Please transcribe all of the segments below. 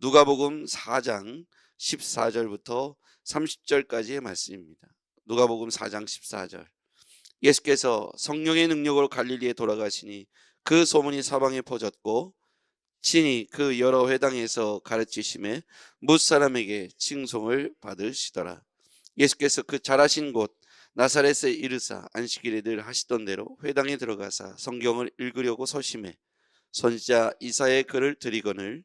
누가복음 4장 14절부터 30절까지의 말씀입니다. 누가복음 4장 14절. 예수께서 성령의 능력으로 갈릴리에 돌아가시니 그 소문이 사방에 퍼졌고 친히 그 여러 회당에서 가르치심에 못 사람에게 칭송을 받으시더라. 예수께서 그 잘하신 곳 나사렛에 이르사 안식일에 늘 하시던 대로 회당에 들어가사 성경을 읽으려고 서심해 선지자 이사의 글을 드리거늘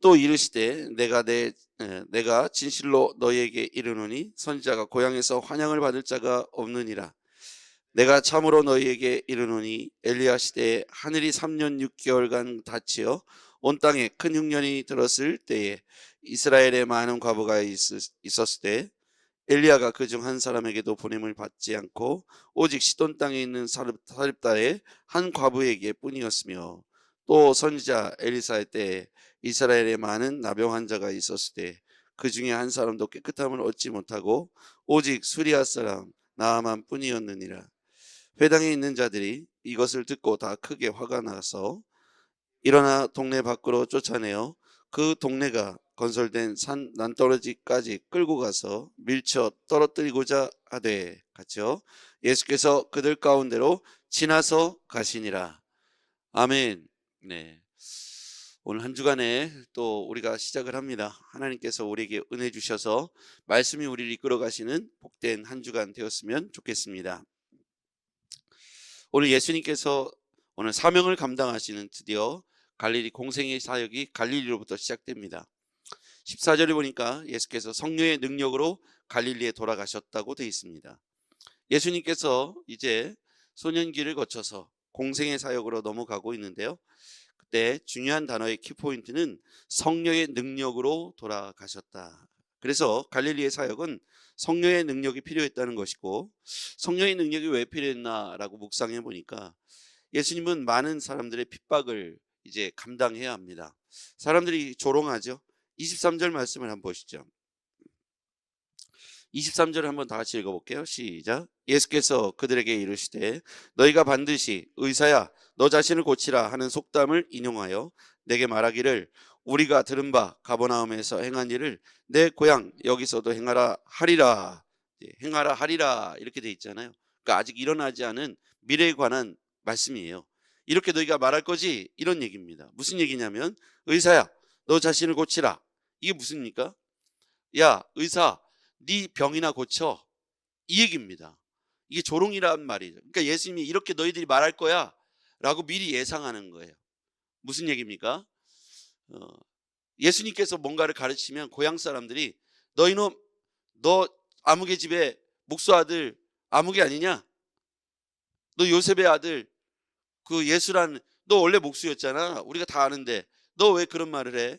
또 이르시되 내가 내 에, 내가 진실로 너희에게 이르노니 선지자가 고향에서 환영을 받을 자가 없느니라. 내가 참으로 너희에게 이르노니 엘리야 시대에 하늘이 3년 6개월간 닫히어 온 땅에 큰 흉년이 들었을 때에 이스라엘에 많은 과부가 있- 있었을 때 엘리야가 그 중 한 사람에게도 보냄을 받지 않고 오직 시돈 땅에 있는 사립- 사립다의 한 과부에게 뿐이었으며 또 선지자 엘리사의 때에 이스라엘에 많은 나병 환자가 있었을 때 그 중에 한 사람도 깨끗함을 얻지 못하고 오직 수리아 사람 나아만 뿐이었느니라. 회당에 있는 자들이 이것을 듣고 다 크게 화가 나서 일어나 동네 밖으로 쫓아내어 그 동네가 건설된 산 난떨어지까지 끌고 가서 밀쳐 떨어뜨리고자 하되 같이요. 예수께서 그들 가운데로 지나서 가시니라. 아멘 네 오늘 한 주간에 또 우리가 시작을 합니다 하나님께서 우리에게 은혜 주셔서 말씀이 우리를 이끌어 가시는 복된 한 주간 되었으면 좋겠습니다 오늘 예수님께서 오늘 사명을 감당하시는 드디어 갈릴리 공생의 사역이 갈릴리로부터 시작됩니다. 14절에 보니까 예수께서 성령의 능력으로 갈릴리에 돌아가셨다고 되어 있습니다. 예수님께서 이제 소년기를 거쳐서 공생의 사역으로 넘어가고 있는데요. 그때 중요한 단어의 키포인트는 성령의 능력으로 돌아가셨다. 그래서 갈릴리의 사역은 성령의 능력이 필요했다는 것이고 성령의 능력이 왜 필요했나라고 묵상해 보니까 예수님은 많은 사람들의 핍박을 이제 감당해야 합니다. 사람들이 조롱하죠. 23절 말씀을 한번 보시죠. 23절 한번 다 같이 읽어볼게요. 시작. 예수께서 그들에게 이르시되 너희가 반드시 의사야 너 자신을 고치라 하는 속담을 인용하여 내게 말하기를 우리가 들은 바 가버나움에서 행한 일을 내 고향 여기서도 행하라 하리라 예, 행하라 하리라 이렇게 돼 있잖아요. 그러니까 아직 일어나지 않은 미래에 관한 말씀이에요. 이렇게 너희가 말할 거지 이런 얘기입니다. 무슨 얘기냐면 의사야 너 자신을 고치라 이게 무슨입니까? 야 의사 네 병이나 고쳐 이 얘기입니다. 이게 조롱이란 말이죠. 그러니까 예수님이 이렇게 너희들이 말할 거야 라고 미리 예상하는 거예요. 무슨 얘기입니까? 어, 예수님께서 뭔가를 가르치면 고향 사람들이 너 이놈 너 아무개 집에 목수 아들 아무개 아니냐? 너 요셉의 아들 그 예수라는 너 원래 목수였잖아. 우리가 다 아는데 너 왜 그런 말을 해?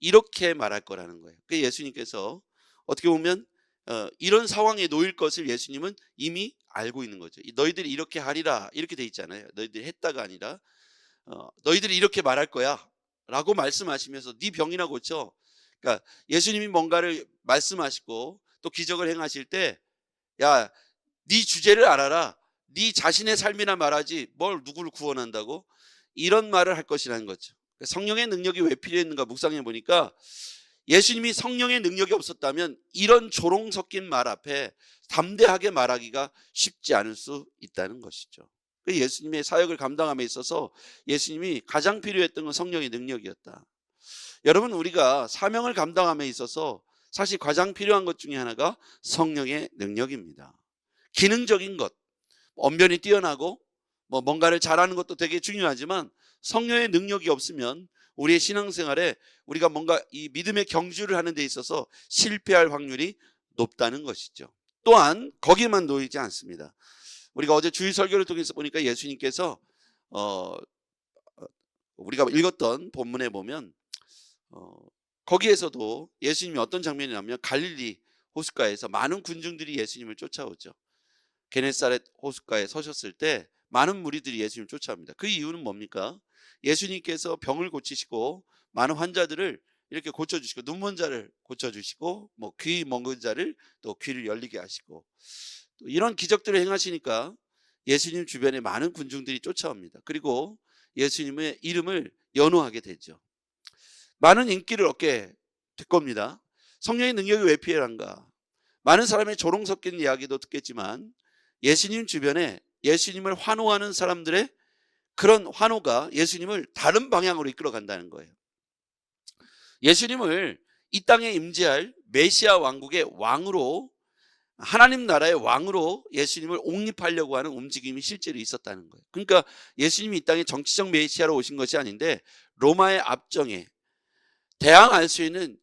이렇게 말할 거라는 거예요. 그 예수님께서 어떻게 보면 어, 이런 상황에 놓일 것을 예수님은 이미 알고 있는 거죠. 이 너희들이 이렇게 하리라 이렇게 돼 있잖아요. 너희들이 했다가 아니라 어, 너희들이 이렇게 말할 거야라고 말씀하시면서 네 병이나 고쳐. 그러니까 예수님이 뭔가를 말씀하시고 또 기적을 행하실 때 야, 네 주제를 알아라. 네 자신의 삶이나 말하지 뭘 누구를 구원한다고 이런 말을 할 것이라는 거죠. 성령의 능력이 왜 필요했는가 묵상해 보니까 예수님이 성령의 능력이 없었다면 이런 조롱 섞인 말 앞에 담대하게 말하기가 쉽지 않을 수 있다는 것이죠. 그 예수님의 사역을 감당함에 있어서 예수님이 가장 필요했던 건 성령의 능력이었다. 여러분 우리가 사명을 감당함에 있어서 사실 가장 필요한 것 중에 하나가 성령의 능력입니다. 기능적인 것, 언변이 뛰어나고 뭐 뭔가를 잘하는 것도 되게 중요하지만 성령의 능력이 없으면 우리의 신앙생활에 우리가 뭔가 이 믿음의 경주를 하는 데 있어서 실패할 확률이 높다는 것이죠. 또한 거기만 놓이지 않습니다. 우리가 어제 주일 설교를 통해서 보니까 예수님께서 어, 우리가 읽었던 본문에 보면 어, 거기에서도 예수님이 어떤 장면이 나면 갈릴리 호숫가에서 많은 군중들이 예수님을 쫓아오죠. 게네사렛 호숫가에 서셨을 때 많은 무리들이 예수님을 쫓아옵니다. 그 이유는 뭡니까? 예수님께서 병을 고치시고 많은 환자들을 이렇게 고쳐주시고 눈먼 자를 고쳐주시고 뭐귀 먹은 자를 또 귀를 열리게 하시고 또 이런 기적들을 행하시니까 예수님 주변에 많은 군중들이 쫓아옵니다. 그리고 예수님의 이름을 연호하게 되죠. 많은 인기를 얻게 될 겁니다. 성령의 능력이 왜 필요한가? 많은 사람의 조롱 섞인 이야기도 듣겠지만 예수님 주변에 예수님을 환호하는 사람들의 그런 환호가 예수님을 다른 방향으로 이끌어 간다는 거예요. 예수님을 이 땅에 임재할 메시아 왕국의 왕으로 하나님 나라의 왕으로 예수님을 옹립하려고 하는 움직임이 실제로 있었다는 거예요. 그러니까 예수님이 이 땅에 정치적 메시아로 오신 것이 아닌데 로마의 압정에 대항할 수 있는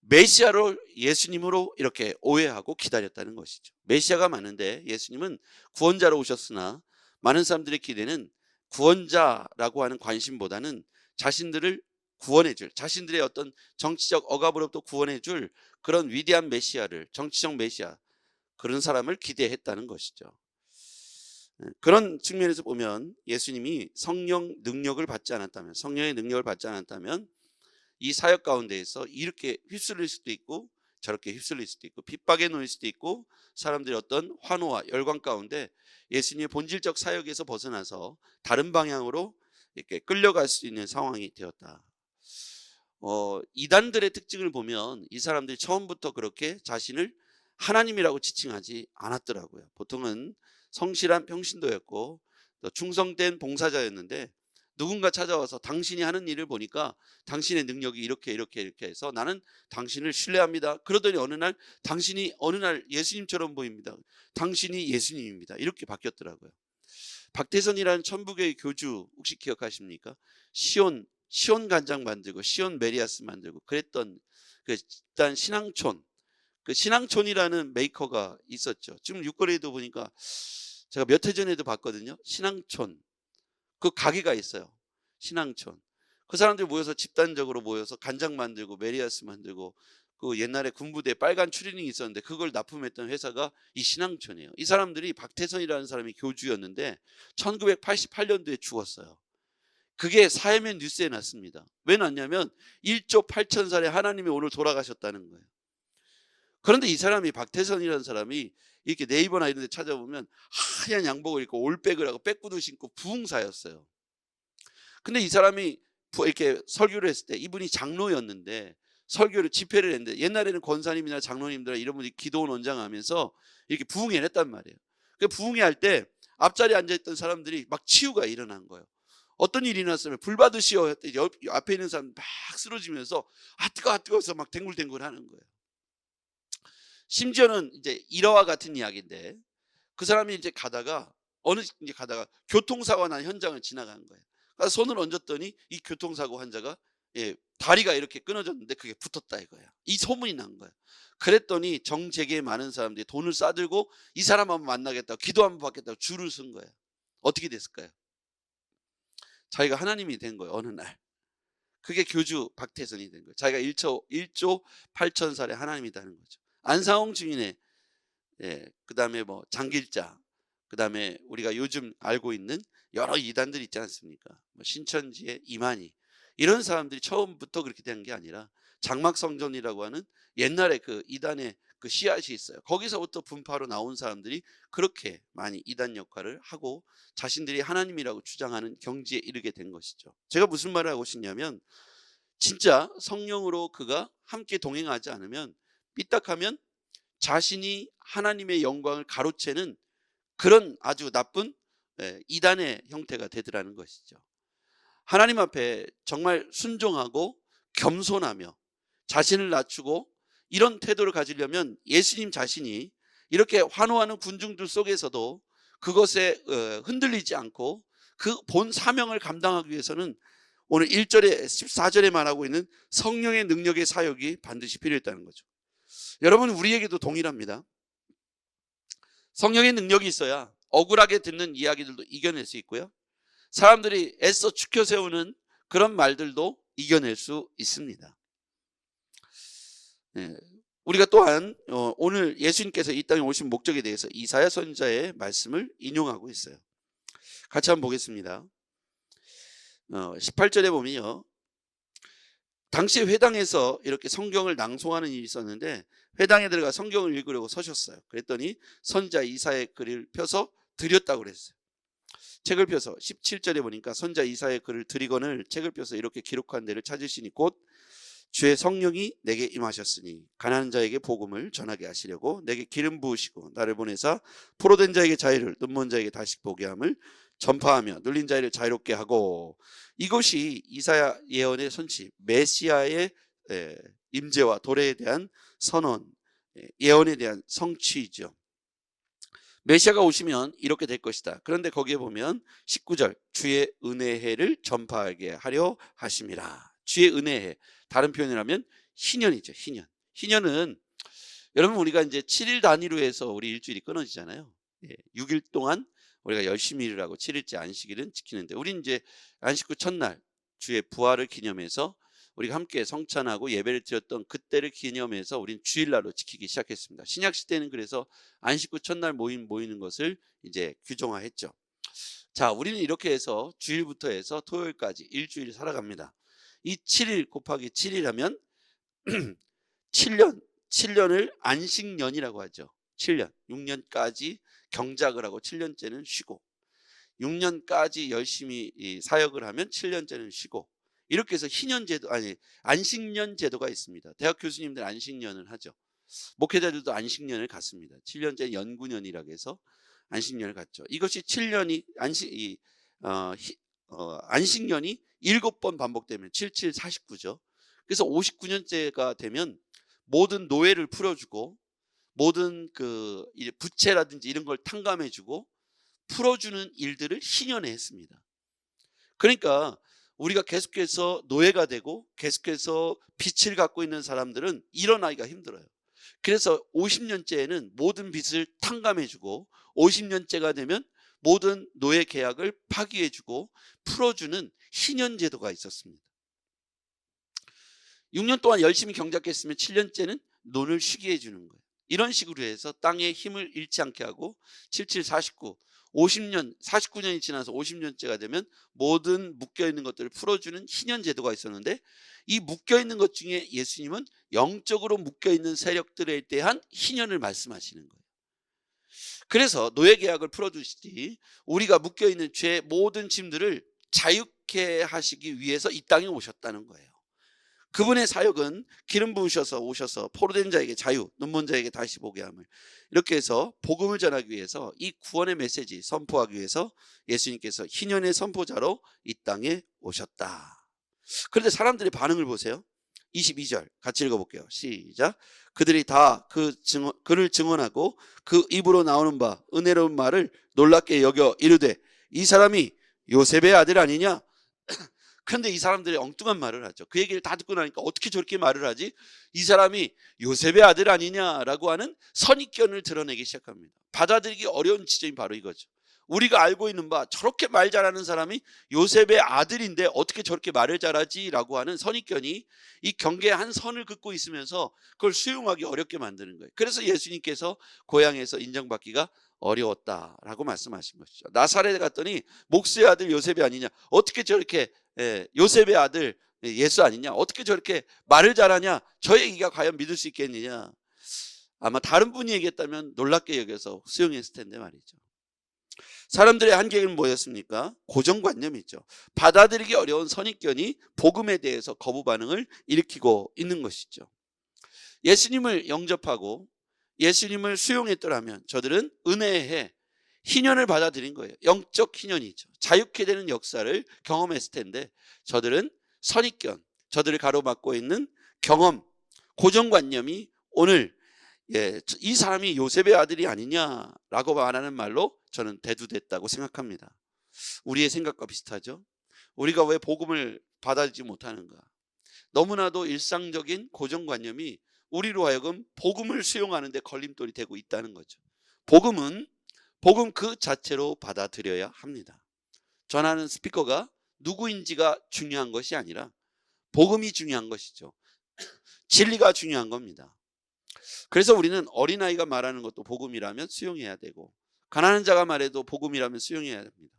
메시아로 예수님으로 이렇게 오해하고 기다렸다는 것이죠. 메시아가 많은데 예수님은 구원자로 오셨으나 많은 사람들의 기대는 구원자라고 하는 관심보다는 자신들을 구원해 줄 자신들의 어떤 정치적 억압으로부터 구원해 줄 그런 위대한 메시아를 정치적 메시아 그런 사람을 기대했다는 것이죠. 예, 그런 측면에서 보면 예수님이 성령 능력을 받지 않았다면 성령의 능력을 받지 않았다면 이 사역 가운데에서 이렇게 휩쓸릴 수도 있고 저렇게 휩쓸릴 수도 있고 핍박에 놓일 수도 있고 사람들이 어떤 환호와 열광 가운데 예수님의 본질적 사역에서 벗어나서 다른 방향으로 이렇게 끌려갈 수 있는 상황이 되었다. 어, 이단들의 특징을 보면 이 사람들이 처음부터 그렇게 자신을 하나님이라고 지칭하지 않았더라고요. 보통은 성실한 평신도였고 충성된 봉사자였는데 누군가 찾아와서 당신이 하는 일을 보니까 당신의 능력이 이렇게 이렇게 이렇게 해서 나는 당신을 신뢰합니다. 그러더니 어느 날 당신이 어느 날 예수님처럼 보입니다. 당신이 예수님입니다. 이렇게 바뀌었더라고요. 박태선이라는 천북의 교주 혹시 기억하십니까? 시온 시온 간장 만들고 시온 메리아스 만들고 그랬던 그 일단 신앙촌 그 신앙촌이라는 메이커가 있었죠. 지금 육거리에도 보니까 제가 몇 해 전에도 봤거든요. 신앙촌 그 가게가 있어요. 신앙촌. 그 사람들이 모여서 집단적으로 모여서 간장 만들고 메리아스 만들고 그 옛날에 군부대 빨간 추리닝이 있었는데 그걸 납품했던 회사가 이 신앙촌이에요. 이 사람들이 박태선이라는 사람이 교주였는데 1988년도에 죽었어요. 그게 사회면 뉴스에 났습니다. 왜 났냐면 1조 8천 살에 하나님이 오늘 돌아가셨다는 거예요. 그런데 이 사람이 박태선이라는 사람이 이렇게 네이버나 이런 데 찾아보면 하얀 양복을 입고 올백을 하고 백구두 신고 부흥사였어요. 근데 이 사람이 이렇게 설교를 했을 때 이분이 장로였는데 설교를 집회를 했는데 옛날에는 권사님이나 장로님들 이런 분들이 기도원 원장하면서 이렇게 부흥회 했단 말이에요. 그 부흥회 할 때 앞자리에 앉아있던 사람들이 막 치유가 일어난 거예요. 어떤 일이 일어났으면 불 받으시오 했더니 옆, 앞에 있는 사람 막 쓰러지면서 아 뜨거 아 뜨거워서 막 댕굴댕굴 하는 거예요. 심지어는 이제 일화와 같은 이야기인데 그 사람이 이제 가다가 어느 이제 가다가 교통사고 난 현장을 지나가는 거예요. 그래서 손을 얹었더니 이 교통사고 환자가 예, 다리가 이렇게 끊어졌는데 그게 붙었다 이거야. 이 소문이 난 거야. 그랬더니 정재계에 많은 사람들이 돈을 싸들고 이 사람 한번 만나겠다고 기도 한번 받겠다고 줄을 쓴 거야. 어떻게 됐을까요? 자기가 하나님이 된 거예요. 어느 날. 그게 교주 박태선이 된 거예요. 자기가 1조 1조 8천 살에 하나님이다는 거죠. 안상홍 주인의 예, 그다음에 뭐 장길자 그다음에 우리가 요즘 알고 있는 여러 이단들 있지 않습니까? 뭐 신천지의 이만희 이런 사람들이 처음부터 그렇게 된 게 아니라 장막성전이라고 하는 옛날에 그 이단의 그 씨앗이 있어요. 거기서부터 분파로 나온 사람들이 그렇게 많이 이단 역할을 하고 자신들이 하나님이라고 주장하는 경지에 이르게 된 것이죠. 제가 무슨 말을 하고 싶냐면 진짜 성령으로 그가 함께 동행하지 않으면 삐딱하면 자신이 하나님의 영광을 가로채는 그런 아주 나쁜 예, 이단의 형태가 되더라는 것이죠. 하나님 앞에 정말 순종하고 겸손하며 자신을 낮추고 이런 태도를 가지려면 예수님 자신이 이렇게 환호하는 군중들 속에서도 그것에 어, 흔들리지 않고 그 본 사명을 감당하기 위해서는 오늘 1절에 14절에 말하고 있는 성령의 능력의 사역이 반드시 필요했다는 거죠. 여러분 우리에게도 동일합니다. 성령의 능력이 있어야 억울하게 듣는 이야기들도 이겨낼 수 있고요. 사람들이 애써 추켜 세우는 그런 말들도 이겨낼 수 있습니다. 네, 우리가 또한 어, 오늘 예수님께서 이 땅에 오신 목적에 대해서 이사야 선자의 말씀을 인용하고 있어요. 같이 한번 보겠습니다. 어, 18절에 보면요. 당시 회당에서 이렇게 성경을 낭송하는 일이 있었는데 회당에 들어가 성경을 읽으려고 서셨어요. 그랬더니 선자 이사의 글을 펴서 드렸다고 그랬어요. 책을 펴서 17절에 보니까 선자 이사의 글을 드리거늘 책을 펴서 이렇게 기록한 데를 찾으시니 곧 주의 성령이 내게 임하셨으니 가난한 자에게 복음을 전하게 하시려고 내게 기름 부으시고 나를 보내사 포로된 자에게 자유를 눈먼 자에게 다시 보게 함을 전파하며 눌린 자를 자유롭게 하고 이것이 이사야 예언의 선치 메시아의 에, 임재와 도래에 대한 선언 예, 예언에 대한 성취이죠. 메시아가 오시면 이렇게 될 것이다. 그런데 거기에 보면 19절 주의 은혜해를 전파하게 하려 하심이라. 주의 은혜해. 다른 표현이라면 희년이죠. 희년. 희년은 여러분 우리가 이제 7일 단위로 해서 우리 일주일이 끊어지잖아요. 예, 6일 동안 우리가 열심히 일을 하고 7일째 안식일은 지키는데 우리는 이제 안식 후 첫날 주의 부활을 기념해서 우리가 함께 성찬하고 예배를 드렸던 그때를 기념해서 우리는 주일날로 지키기 시작했습니다. 신약 시대는 그래서 안식 후 첫날 모임 모이는 것을 이제 규정화했죠. 자, 우리는 이렇게 해서 주일부터 해서 토요일까지 일주일 살아갑니다. 이 7일 곱하기 7이라면 7년, 7년을 안식년이라고 하죠. 7년, 6년까지 경작을 하고 7년째는 쉬고 6년까지 열심히 사역을 하면 7년째는 쉬고 이렇게 해서 희년 제도 아니 안식년 제도가 있습니다. 대학 교수님들 안식년을 하죠. 목회자들도 안식년을 갖습니다. 7년째 연구년이라고 해서 안식년을 갖죠. 이것이 7년이 안식 이 어, 히, 어, 안식년이 7번 반복되면 77 49죠. 그래서 59년째가 되면 모든 노예를 풀어주고 모든 그 부채라든지 이런 걸 탕감해주고 풀어주는 일들을 희년에 했습니다. 그러니까 우리가 계속해서 노예가 되고 계속해서 빚을 갖고 있는 사람들은 일어나기가 힘들어요. 그래서 50년째에는 모든 빚을 탕감해주고 50년째가 되면 모든 노예 계약을 파기해주고 풀어주는 희년 제도가 있었습니다. 6년 동안 열심히 경작했으면 7년째는 논을 쉬게 해주는 거예요. 이런 식으로 해서 땅에 힘을 잃지 않게 하고 77, 49, 50년, 49년이 지나서 50년째가 되면 모든 묶여있는 것들을 풀어주는 희년 제도가 있었는데 이 묶여있는 것 중에 예수님은 영적으로 묶여있는 세력들에 대한 희년을 말씀하시는 거예요. 그래서 노예 계약을 풀어주시지 우리가 묶여있는 죄 모든 짐들을 자유케 하시기 위해서 이 땅에 오셨다는 거예요. 그분의 사역은 기름 부으셔서 오셔서 포로된 자에게 자유, 눈먼 자에게 다시 보게 함을 이렇게 해서 복음을 전하기 위해서 이 구원의 메시지 선포하기 위해서 예수님께서 희년의 선포자로 이 땅에 오셨다. 그런데 사람들의 반응을 보세요. 22절 같이 읽어볼게요. 시작. 그들이 다 그 증언, 그를 증언하고 그 입으로 나오는 바 은혜로운 말을 놀랍게 여겨 이르되 이 사람이 요셉의 아들 아니냐? 그런데 이 사람들이 엉뚱한 말을 하죠. 그 얘기를 다 듣고 나니까 어떻게 저렇게 말을 하지? 이 사람이 요셉의 아들 아니냐라고 하는 선입견을 드러내기 시작합니다. 받아들이기 어려운 지점이 바로 이거죠. 우리가 알고 있는 바 저렇게 말 잘하는 사람이 요셉의 아들인데 어떻게 저렇게 말을 잘하지라고 하는 선입견이 이 경계에 한 선을 긋고 있으면서 그걸 수용하기 어렵게 만드는 거예요. 그래서 예수님께서 고향에서 인정받기가 어려웠다라고 말씀하신 것이죠. 나사렛에 갔더니 목수의 아들 요셉이 아니냐? 어떻게 저렇게 예, 요셉의 아들 예수 아니냐? 어떻게 저렇게 말을 잘하냐? 저 얘기가 과연 믿을 수 있겠느냐? 아마 다른 분이 얘기했다면 놀랍게 여겨서 수용했을 텐데 말이죠. 사람들의 한계는 뭐였습니까? 고정관념이죠. 받아들이기 어려운 선입견이 복음에 대해서 거부 반응을 일으키고 있는 것이죠. 예수님을 영접하고 예수님을 수용했더라면 저들은 은혜에 희년을 받아들인 거예요. 영적 희년이죠. 자유케 되는 역사를 경험했을 텐데 저들은 선입견, 저들을 가로막고 있는 경험, 고정관념이 오늘 예, 저- 이 사람이 요셉의 아들이 아니냐라고 말하는 말로 저는 대두됐다고 생각합니다. 우리의 생각과 비슷하죠. 우리가 왜 복음을 받아들이지 못하는가? 너무나도 일상적인 고정관념이 우리로 하여금 복음을 수용하는데 걸림돌이 되고 있다는 거죠. 복음은 복음 그 자체로 받아들여야 합니다. 전하는 스피커가 누구인지가 중요한 것이 아니라 복음이 중요한 것이죠. 진리가 중요한 겁니다. 그래서 우리는 어린아이가 말하는 것도 복음이라면 수용해야 되고 가난한 자가 말해도 복음이라면 수용해야 됩니다.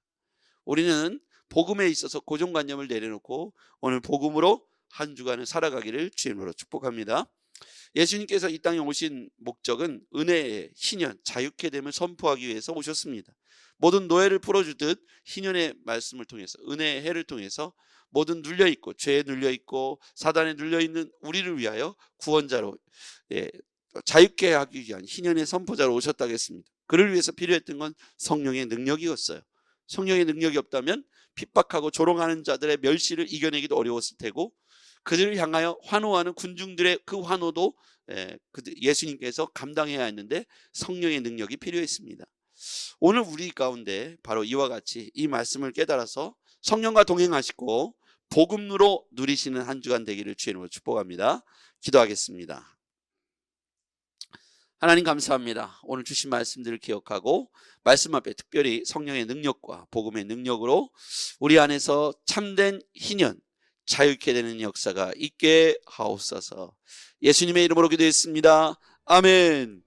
우리는 복음에 있어서 고정관념을 내려놓고 오늘 복음으로 한 주간을 살아가기를 주님으로 축복합니다. 예수님께서 이 땅에 오신 목적은 은혜의 희년, 자유케 됨을 선포하기 위해서 오셨습니다. 모든 노예를 풀어주듯 희년의 말씀을 통해서 은혜의 해를 통해서 모든 눌려 있고 죄에 눌려 있고 사단에 눌려 있는 우리를 위하여 구원자로 예, 자유케 하기 위한 희년의 선포자로 오셨다고 했습니다. 그를 위해서 필요했던 건 성령의 능력이었어요. 성령의 능력이 없다면 핍박하고 조롱하는 자들의 멸시를 이겨내기도 어려웠을 테고 그들을 향하여 환호하는 군중들의 그 환호도 예, 예수님께서 감당해야 했는데 성령의 능력이 필요했습니다. 오늘 우리 가운데 바로 이와 같이 이 말씀을 깨달아서 성령과 동행하시고 복음으로 누리시는 한 주간 되기를 주님으로 축복합니다. 기도하겠습니다. 하나님 감사합니다. 오늘 주신 말씀들을 기억하고 말씀 앞에 특별히 성령의 능력과 복음의 능력으로 우리 안에서 참된 희년, 자유케 되는 역사가 있게 하옵소서. 예수님의 이름으로 기도했습니다. 아멘.